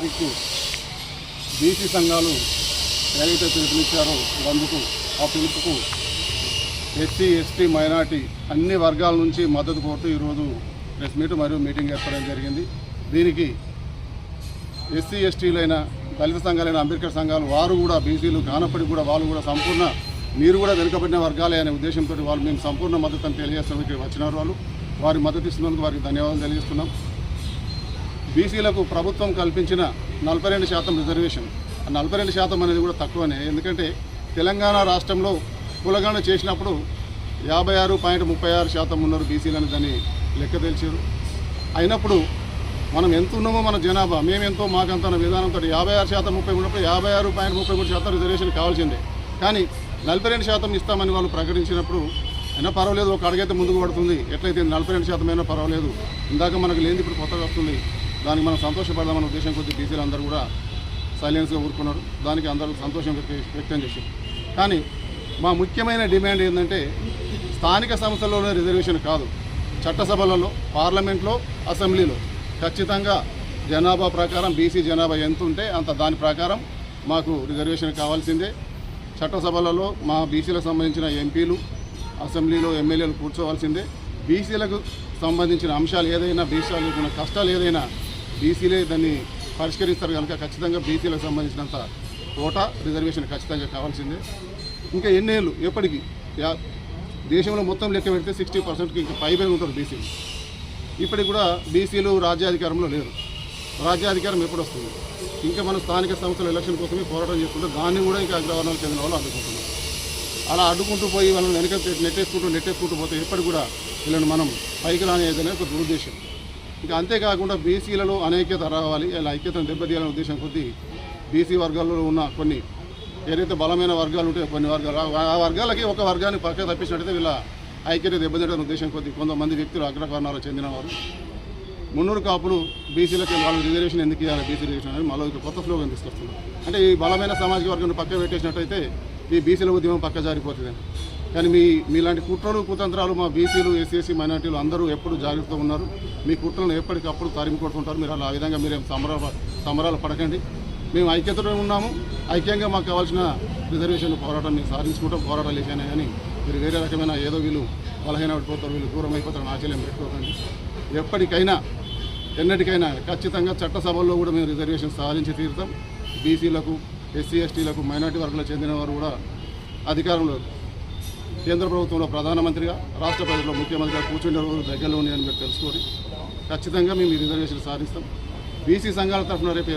తారీఖు బీసీ సంఘాలు ఏదైతే పిలుపునిచ్చారో అందుకు ఆ పిలుపుకు ఎస్సీ ఎస్టీ మైనార్టీ అన్ని వర్గాల నుంచి మద్దతు కోరుతూ ఈరోజు ప్రెస్ మీట్ మరియు మీటింగ్ ఏర్పడడం జరిగింది. దీనికి ఎస్సీ ఎస్టీలైన దళిత సంఘాలైన అంబేద్కర్ సంఘాలు వారు కూడా బీసీలు కానప్పటికీ కూడా వాళ్ళు కూడా సంపూర్ణ మీరు కూడా వెనుకబడిన వర్గాలే అనే ఉద్దేశంతో వాళ్ళు మేము సంపూర్ణ మద్దతు అని తెలియజేస్తాం ఇక్కడ వచ్చినారు వాళ్ళు. వారి మద్దతు ఇస్తున్నందుకు వారికి ధన్యవాదాలు తెలియజేస్తున్నాం. బీసీలకు ప్రభుత్వం కల్పించిన నలభై రెండు శాతం రిజర్వేషన్. నలభై రెండు శాతం అనేది కూడా తక్కువనే. ఎందుకంటే తెలంగాణ రాష్ట్రంలో కులగణ చేసినప్పుడు యాభై ఆరు పాయింట్ ముప్పై ఆరు శాతం ఉన్నారు బీసీలని దాన్ని లెక్క తెలిసారు. అయినప్పుడు మనం ఎంత ఉన్నామో మన జనాభా మేమెంతో మాకంత విధానంతో యాభై ఆరు శాతం ముప్పై ఉన్నప్పుడు యాభై ఆరు పాయింట్ ముప్పై మూడు శాతం రిజర్వేషన్ కావాల్సిందే. కానీ నలభై రెండు శాతం ఇస్తామని వాళ్ళు ప్రకటించినప్పుడు అయినా పర్వాలేదు ఒక అడుగైతే ముందుకు పడుతుంది. ఎట్లయితే నలభై రెండు శాతం అయినా పర్వాలేదు. ఇందాక మనకు లేనిది ఇప్పుడు కొత్తగా వస్తుంది. దానికి మనం సంతోషపడదామన్న ఉద్దేశం కొద్ది బీసీలు అందరూ కూడా సైలెన్స్గా ఊరుకున్నారు. దానికి అందరూ సంతోషం వ్యక్తం చేశారు. కానీ మా ముఖ్యమైన డిమాండ్ ఏంటంటే స్థానిక సంస్థల్లోనే రిజర్వేషన్ కాదు. చట్టసభలలో పార్లమెంట్లో అసెంబ్లీలో. ఖచ్చితంగా జనాభా ప్రకారం బీసీ జనాభా ఎంత ఉంటే అంత దాని ప్రకారం మాకు రిజర్వేషన్ కావాల్సిందే. చట్టసభలలో మా బీసీలకు సంబంధించిన ఎంపీలు అసెంబ్లీలో ఎమ్మెల్యేలు కూర్చోవాల్సిందే. బీసీలకు సంబంధించిన అంశాలు ఏదైనా బీసీలకు కష్టాలు ఏదైనా బీసీలే దాన్ని పరిష్కరిస్తారు కనుక ఖచ్చితంగా బీసీలకు సంబంధించినంత కోటా రిజర్వేషన్ ఖచ్చితంగా కావాల్సిందే. ఇంకా ఎన్నేళ్ళు ఎప్పటికీ? దేశంలో మొత్తం లెక్క పెడితే సిక్స్టీ పర్సెంట్కి ఇంకా పైపై ఉంటారు బీసీలు ఇప్పటికి కూడా బీసీలు రాజ్యాధికారంలో లేరు. రాజ్యాధికారం ఎప్పుడు వస్తుంది? ఇంకా మన స్థానిక సంస్థల ఎలక్షన్ కోసమే పోరాటం చేస్తుంటే దాన్ని కూడా ఇంకా అగ్రవర్ణాలు చెందిన వాళ్ళు అడ్డుకుంటున్నారు. అలా అడ్డుకుంటూ పోయి వాళ్ళని వెనక నెట్టేసుకుంటూ నెట్టేసుకుంటూ పోతే ఎప్పటి కూడా వీళ్ళని మనం పైకి రానేదనే ఒక దురుద్దేశం. ఇంకా అంతేకాకుండా బీసీలలో అనైక్యత రావాలి ఇలా ఐక్యతను దెబ్బతీయాలనే ఉద్దేశం కొద్దీ బీసీ వర్గాల్లో ఉన్న కొన్ని ఏదైతే బలమైన వర్గాలు ఉంటాయో కొన్ని వర్గాలు ఆ- వర్గాలకి ఒక వర్గాన్ని పక్క తప్పించినట్టయితే వీళ్ళ ఐక్యత దెబ్బతీయడం ఉద్దేశం కొద్దీ కొంతమంది వ్యక్తులు అగ్రవర్ణాలకు చెందినవారు. మున్నూరు కాపులు బీసీలకి వాళ్ళు రిజర్వేషన్ ఎందుకు ఇవ్వాలి బీసీ రిజర్వేషన్ అని మళ్ళీ కొత్త స్లోగన్ తీసుకొస్తున్నారు. అంటే ఈ బలమైన సామాజిక వర్గాన్ని పక్క పెట్టేసినట్టయితే ఈ బీసీల ఉద్యమం పక్క జారిపోతుంది కానీ మీ మీలాంటి కుట్రలు కుతంత్రాలు మా బీసీలు ఎస్సీఎస్సీ మైనార్టీలు అందరూ ఎప్పుడు జాగ్రత్తగా ఉన్నారు? మీ కుట్రలను ఎప్పటికప్పుడు తరిమి కొడుతుంటారు? మీరు అలా ఆ విధంగా మీరేం సమరాలు సమరాలు పడకండి. మేము ఐక్యతలో ఉన్నాము. ఐక్యంగా మాకు కావాల్సిన రిజర్వేషన్ పోరాటం మేము సాధించుకుంటాం పోరాటాలు చేశానే కానీ మీరు వేరే రకమైన ఏదో వీళ్ళు బలహీన పడిపోతారు వీళ్ళు దూరం అయిపోతారు ఆచర్యం పెట్టుకోకండి. ఎప్పటికైనా ఎన్నటికైనా ఖచ్చితంగా చట్టసభల్లో కూడా మేము రిజర్వేషన్ సాధించి తీరుతాం. బీసీలకు ఎస్సీ ఎస్టీలకు మైనార్టీ వర్గాలకు చెందిన వారు కూడా అధికారంలో కేంద్ర ప్రభుత్వంలో ప్రధానమంత్రిగా రాష్ట్ర ప్రజల్లో ముఖ్యమంత్రిగా కూర్చుండే రోజు దగ్గరలో ఉన్నాయని మీరు తెలుసుకొని ఖచ్చితంగా మేము రిజర్వేషన్ సాధిస్తాం. బీసీ సంఘాల తరఫున రేపు